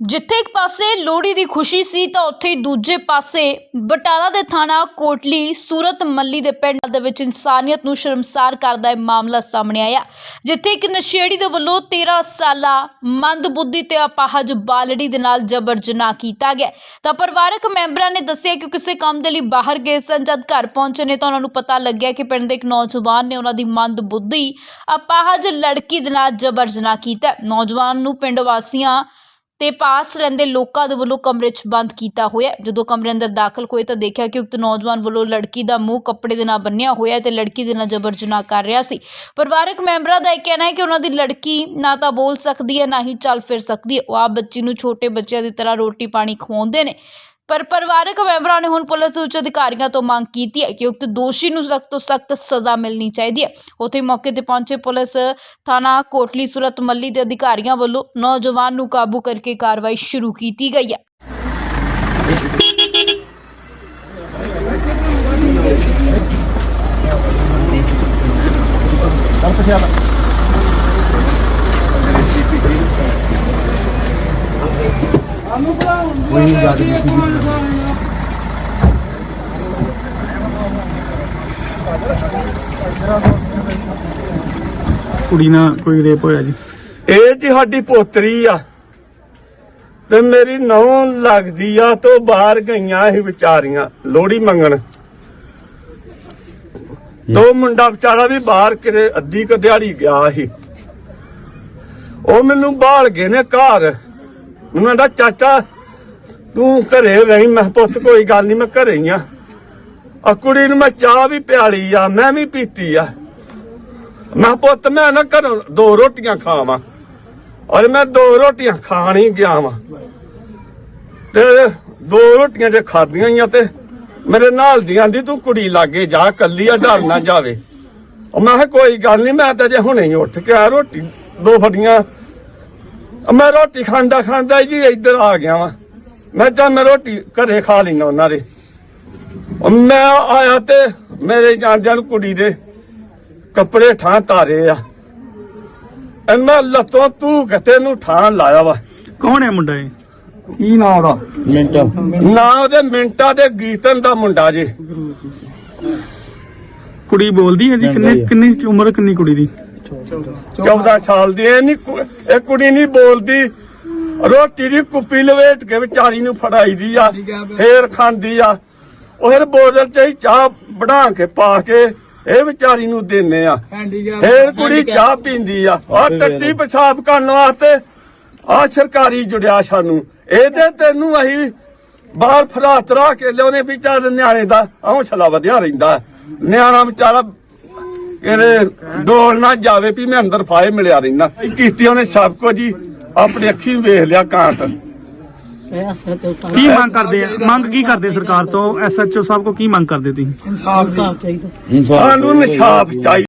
ਜਿੱਥੇ ਇੱਕ ਪਾਸੇ ਲੋਹੜੀ ਦੀ ਖੁਸ਼ੀ ਸੀ ਤਾਂ ਉੱਥੇ ਹੀ ਦੂਜੇ ਪਾਸੇ ਬਟਾਲਾ ਦੇ ਥਾਣਾ ਕੋਟਲੀ ਸੂਰਤ ਮੱਲੀ ਦੇ ਪਿੰਡ ਦੇ ਵਿੱਚ ਇਨਸਾਨੀਅਤ ਨੂੰ ਸ਼ਰਮਸਾਰ ਕਰਦਾ ਇਹ ਮਾਮਲਾ ਸਾਹਮਣੇ ਆਇਆ, ਜਿੱਥੇ ਇੱਕ ਨਸ਼ੇੜੀ ਦੇ ਵੱਲੋਂ 13 ਸਾਲਾ ਮੰਦਬੁੱਧੀ ਤੇ ਅਪਾਹਜ ਬਾਲੜੀ ਦੇ ਨਾਲ ਜਬਰ ਜਨਾਹ ਕੀਤਾ ਗਿਆ। ਤਾਂ ਪਰਿਵਾਰਕ ਮੈਂਬਰਾਂ ਨੇ ਦੱਸਿਆ ਕਿ ਕਿਸੇ ਕੰਮ ਦੇ ਲਈ ਬਾਹਰ ਗਏ ਸਨ, ਜਦ ਘਰ ਪਹੁੰਚੇ ਨੇ ਤਾਂ ਉਹਨਾਂ ਨੂੰ ਪਤਾ ਲੱਗਿਆ ਕਿ ਪਿੰਡ ਦੇ ਇੱਕ ਨੌਜਵਾਨ ਨੇ ਉਹਨਾਂ ਦੀ ਮੰਦਬੁੱਧੀ ਅਪਾਹਜ ਲੜਕੀ ਦੇ ਨਾਲ ਜਬਰ ਜਨਾਹ ਕੀਤਾ। ਨੌਜਵਾਨ ਨੂੰ ਪਿੰਡ ਵਾਸੀਆਂ ਤੇ ਪਾਸ ਰਹਿੰਦੇ ਲੋਕਾਂ ਦੇ ਵੱਲੋਂ ਕਮਰੇ 'ਚ ਬੰਦ ਕੀਤਾ ਹੋਇਆ ਜਦੋਂ ਕਮਰੇ ਅੰਦਰ ਦਾਖਲ ਹੋਏ ਤਾਂ ਦੇਖਿਆ ਕਿ ਉਕਤ ਨੌਜਵਾਨ ਵੱਲੋਂ ਲੜਕੀ ਦਾ ਮੂੰਹ ਕੱਪੜੇ ਦੇ ਨਾਲ ਬੰਨਿਆ ਹੋਇਆ ਹੈ ਤੇ ਲੜਕੀ ਦੇ ਨਾਲ ਜਬਰ ਜਨਾਹ ਕਰ ਰਿਹਾ ਸੀ। ਪਰਿਵਾਰਕ ਮੈਂਬਰਾਂ ਦਾ ਇਹ ਕਹਿਣਾ ਹੈ ਕਿ ਉਹਨਾਂ ਦੀ ਲੜਕੀ ਨਾ ਤਾਂ ਬੋਲ ਸਕਦੀ ਹੈ, ਨਾ ਹੀ ਚੱਲ ਫਿਰ ਸਕਦੀ ਹੈ। ਉਹ ਆਪ ਬੱਚੀ ਨੂੰ ਛੋਟੇ ਬੱਚਿਆਂ ਦੀ ਤਰ੍ਹਾਂ ਰੋਟੀ ਪਾਣੀ ਖਵਾਉਂਦੇ ਨੇ। ਪਰ ਪਰਿਵਾਰਕ ਮੈਂਬਰਾਂ ਨੇ ਹੁਣ ਪੁਲਿਸ ਉੱਚ ਅਧਿਕਾਰੀਆਂ ਤੋਂ ਮੰਗ ਕੀਤੀ ਹੈ ਕਿ ਉਕਤ ਦੋਸ਼ੀ ਨੂੰ ਸਖਤ ਤੋਂ ਸਖਤ ਸਜ਼ਾ ਮਿਲਣੀ ਚਾਹੀਦੀ ਹੈ। ਉੱਥੇ ਮੌਕੇ ਤੇ ਪਹੁੰਚੇ ਪੁਲਿਸ ਥਾਣਾ ਕੋਟਲੀ ਸੁਰਤ ਮੱਲੀ ਦੇ ਅਧਿਕਾਰੀਆਂ ਵੱਲੋਂ ਨੌਜਵਾਨ ਨੂੰ ਕਾਬੂ ਕਰਕੇ ਕਾਰਵਾਈ ਸ਼ੁਰੂ ਕੀਤੀ ਗਈ ਹੈ। ਕੁੜੀ ਨਾਲ ਕੋਈ ਰੇਪ ਹੋਇਆ ਜੀ? ਇਹ ਜੀ ਸਾਡੀ ਪੋਤਰੀ ਆ ਤੇ ਮੇਰੀ ਨੌਂ ਲੱਗਦੀ ਆ ਤੋਂ ਬਾਹਰ ਗਈਆਂ ਇਹ ਵਿਚਾਰੀਆਂ ਲੋੜੀ ਮੰਗਣ। ਦੋ ਮੁੰਡਾ ਵਿਚਾਰਾ ਵੀ ਬਾਹਰ ਕਿਤੇ ਅੱਧੀ ਕ ਦਿਹਾੜੀ ਗਿਆ ਸੀ। ਉਹ ਮੈਨੂੰ ਬਾਹਲ ਗਏ ਨੇ ਘਰ। ਉਹਨਾਂ ਦਾ ਚਾਚਾ ਤੂੰ ਘਰੇ ਰਹੀ ਮੈਂ ਕਿਹਾ, ਪੁੱਤ ਕੋਈ ਗੱਲ ਨਹੀਂ ਮੈਂ ਘਰੇ ਹੀ ਆ। ਆ ਕੁੜੀ ਨੂੰ ਮੈਂ ਚਾਹ ਵੀ ਪਿਆਲੀ ਆ ਮੈਂ ਵੀ ਪੀਤੀ ਆ। ਮੈਂ ਕਿਹਾ, ਪੁੱਤ ਮੈਂ ਨਾ ਘਰੋਂ ਦੋ ਰੋਟੀਆਂ ਖਾਵਾਂ। ਔਰ ਮੈਂ ਦੋ ਰੋਟੀਆਂ ਖਾਣ ਹੀ ਗਿਆ ਵਾਂ। ਤੇ ਦੋ ਰੋਟੀਆਂ ਜੇ ਖਾਧੀਆਂ ਹੀ ਆ ਤੇ ਮੇਰੇ ਨਾਲ ਦੀ ਆਂਦੀ ਤੂੰ ਕੁੜੀ ਲਾਗੇ ਜਾ ਕੱਲੀ ਆ ਡਰ ਨਾ ਜਾਵੇ। ਮੈਂ ਕਿਹਾ ਕੋਈ ਗੱਲ ਨਹੀਂ ਮੈਂ ਤਾਂ ਜੇ ਹੁਣੇ ਹੀ ਉੱਠ ਕੇ ਆ ਰੋਟੀ ਦੋ ਫੜੀਆਂ ਮੈਂ ਰੋਟੀ ਖਾਂਦਾ ਖਾਂਦਾ ਜੀ ਇੱਧਰ ਆ ਗਿਆ ਵਾਂ। ਮੈਂ ਜਾਂ ਮੈਂ ਰੋਟੀ ਘਰੇ ਖਾ ਲੈਣਾ ਉਹਨਾਂ ਦੇ। ਮੈਂ ਆਇਆ ਤੇ ਮੇਰੇ ਜਾਂਦਿਆਂ ਨੂੰ ਕੁੜੀ ਦੇ ਕੱਪੜੇ ਠਾਂ ਤਾਰੇ ਆ। ਇਹਨਾਂ ਲੱਤੋਂ ਤੂੰ ਕਿਤੇ ਨੂੰ ਠਾਂ ਲਾਇਆ ਵਾ। ਕੌਣ ਹੈ ਮੁੰਡਾ ਇਹ? ਕੀ ਨਾਂ ਉਹਦਾ? ਮਿੰਟਾ। ਨਾ ਉਹਦੇ ਮਿੰਟਾ ਦੇ ਗੀਤਨ ਦਾ ਮੁੰਡਾ ਜੇ। ਕੁੜੀ ਬੋਲਦੀ ਹੈ ਜੀ? ਕਿੰਨੇ ਕਿੰਨੀ ਉਮਰ ਕਿੰਨੀ ਕੁੜੀ ਦੀ? 14 ਸਾਲ ਦੀ ਇਹ ਨਹੀਂ ਇਹ ਕੁੜੀ ਨਹੀਂ ਬੋਲਦੀ। ਰੋਟੀ ਦੀ ਕੁੱਪੀ ਲਵੇਟ ਕੇ ਵਿਚਾਰੀ ਨੂੰ ਫੜਾਈ ਦੀ ਆ ਫੇਰ। ਖਾਂਦੀ ਆ। ਉਹ ਫਿਰ ਬੋਤਲ ਚ ਹੀ ਚਾਹ ਬਣਾ ਕੇ ਪਾ ਕੇ ਇਹ ਵਿਚਾਰੀ ਨੂੰ ਦਿੰਨੇ ਆ। ਫੇਰ ਕੁੜੀ ਚਾਹ ਪੀਂਦੀ ਆ। ਆ ਟੱਟੀ ਪਿਸ਼ਾਬ ਕਰਨ ਵਾਸਤੇ ਆ ਸਰਕਾਰੀ ਜੁੜਿਆ ਸਾਨੂੰ। ਇਹਦੇ ਤੈਨੂੰ ਅਸੀਂ ਬਾਹਰ ਫਰਾ ਤਰਾ ਕੇ ਲਿਆਉਨੇ ਵੀ ਚੱਲ ਨਿਆਣੇ ਦਾ ਹੌਸਲਾ ਵਧਿਆ ਰਹਿੰਦਾ। ਨਿਆਣਾ ਵਿਚਾਰਾ ਇਹਦੇ ਡੋਲ ਨਾ ਜਾਵੇ ਵੀ ਮੈਂ ਅੰਦਰ ਫਾਏ ਮਿਲਿਆ ਰਹਿਣਾ ਕੀਤੀ ਉਹਨੇ ਸਭ ਕੁਝ ਜੀ ਆਪਣੀ ਅੱਖੀ ਵੇਖ ਲਿਆ ਕਾਂਟ ਕੀ ਮੰਗ ਕਰਦੇ ਆ? ਮੰਗ ਕੀ ਕਰਦੇ ਸਰਕਾਰ ਤੋਂ? ਐਸਐਚਓ ਸਾਹਿਬ ਕੋ ਕੀ ਮੰਗ ਕਰਦੇ ਤੁਸੀਂ? ਸਾਨੂੰ ਨਿਸ਼ਾਬ ਚਾਹੀਦਾ।